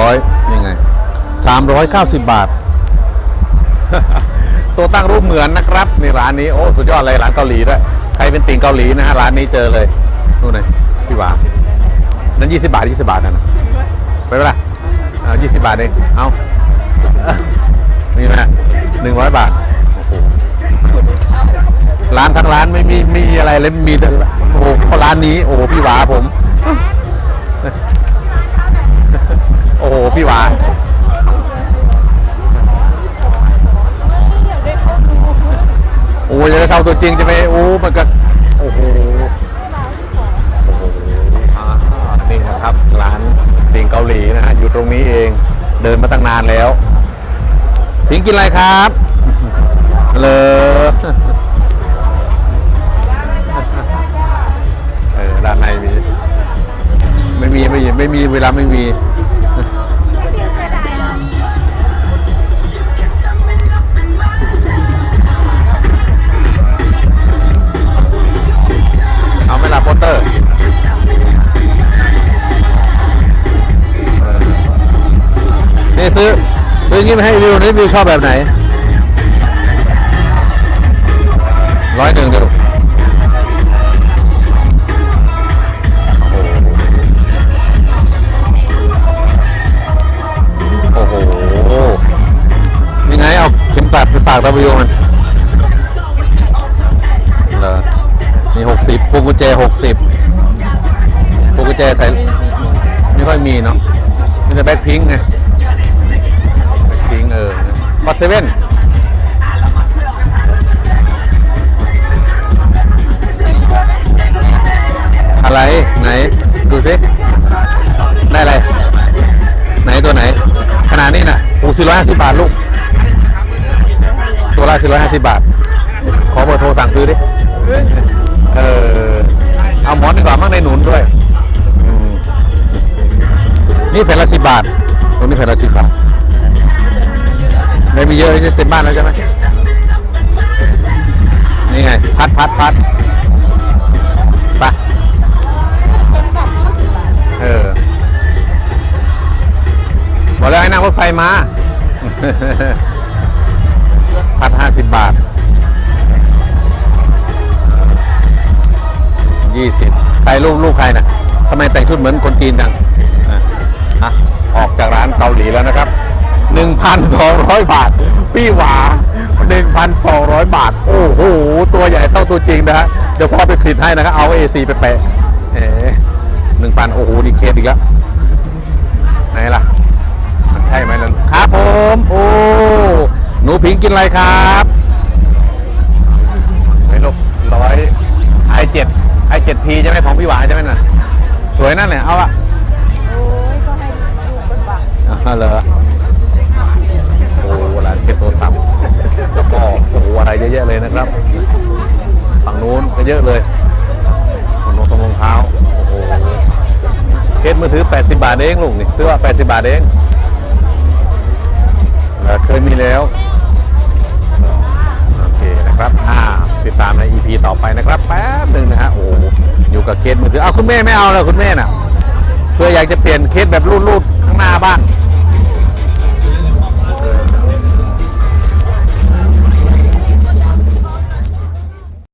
390บาท ตัวตั้งรูปเหมือนนะครับในร้านนี้โอ้สุดยอดเลยร้านเกาหลีด้วยใครเป็นติ่งเกาหลีนะฮะร้านนี้เจอเลยนู่นเลยพี่หวานั่น20บาท20บาทนั่นะไปเปะล่าเอา20บาทเองเอานี่นะหนึ่งร้อยบาทโอ้โหร้านทั้งร้านไม่มีมีอะไรเลยมีแต่โอ้โหเพราะร้านนี้โอ้โหพี่หวาผม พี่หวาโอ้ยจะได้เท่าตัวจริงจะไหมโอ้มันก็โอ้โหโอ้โหอ่านี่นะครับร้านติ่งเกาหลีนะฮะอยู่ตรงนี้เองเดินมาตั้งนานแล้วพิงกินอะไรครับเลยเออด้านในมีไม่มีไม่มีไม่มีเวลาไม่มี ซื้อซื้อนี้มาให้วิวนี่วิวชอบแบบไหนร้อยหนึ่งเดียวโอ้โหโอ้โหยังไงเอาเข็มกลัดไปฝากตาวิวมันเหรอมีหกสิบพวงกุญแจหกสิบพวงกุญแจใส่ไม่ค่อยมีเนาะมีแต่แบ็คพิงค์ไง บัตเซเว่นอะไร ไหน ดูสิ ได้อะไร ไหนตัวไหน ขนาดนี้นะโอ้สี่ร้อยห้าสิบบาทลูก ตัวละสี่ร้อยห้าสิบบาท ขอเบอร์โทรสั่งซื้อดิ เออ เอาหมอนดีกว่ามั่งในหนุนด้วย นี่แผ่นละสิบบาท ตรงนี้แผ่นละสิบบาท ไม่มีเยอะจะเต็มบ้านแล้วใช่ไหมนี่ไง พัดพัดพัดไปเออบอกแล้วให้นั่งรถไฟมา พัดห้าสิบบาทยี่สิบใครลูกลูกใครนะทำไมแต่งชุดเหมือนคนจีนจังอะออกจากร้านเกาหลีแล้วนะครับ 1,200 บาท พี่หวา 1,200 บาท โอ้โห ตัวใหญ่เท่าตัวจริงนะฮะ เดี๋ยวพ่อไปคลิดให้นะครับ เอา AC ไปแปะเอ๋หนึ่งพันโอ้โหดีเคสอีกแล้วไหนล่ะ มันใช่ไหมนั่นครับผม โอ้ หนูพิงกินอะไรครับไม่ลูกร้อยไอเจ็ดไอเจ็ดพีใช่ไหมของพี่หวานใช่ไหมน่ะ สวยนั่นแหละเอาอะโอ้ยก็ให้ลูกเป็นบักอ่าเหรอ รเยอะแยะเลยนะครับ ฝั่งนู้นก็เยอะเลยฝั่งนู้นตรงรองเท้าโอ้โหเคสมือถือ 80 บาทเองลูกนี่ซื้อว่า 80 บาทเองเคยมีแล้วโอเคนะครับอ่าติดตามใน EP ต่อไปนะครับ แป๊บหนึ่งนะฮะโอ้โหอยู่กับเคสมือถือเอาคุณแม่ไม่เอาเลยคุณแม่น่ะเพื่ออยากจะเปลี่ยนเคสแบบรูดๆข้างหน้าบ้าง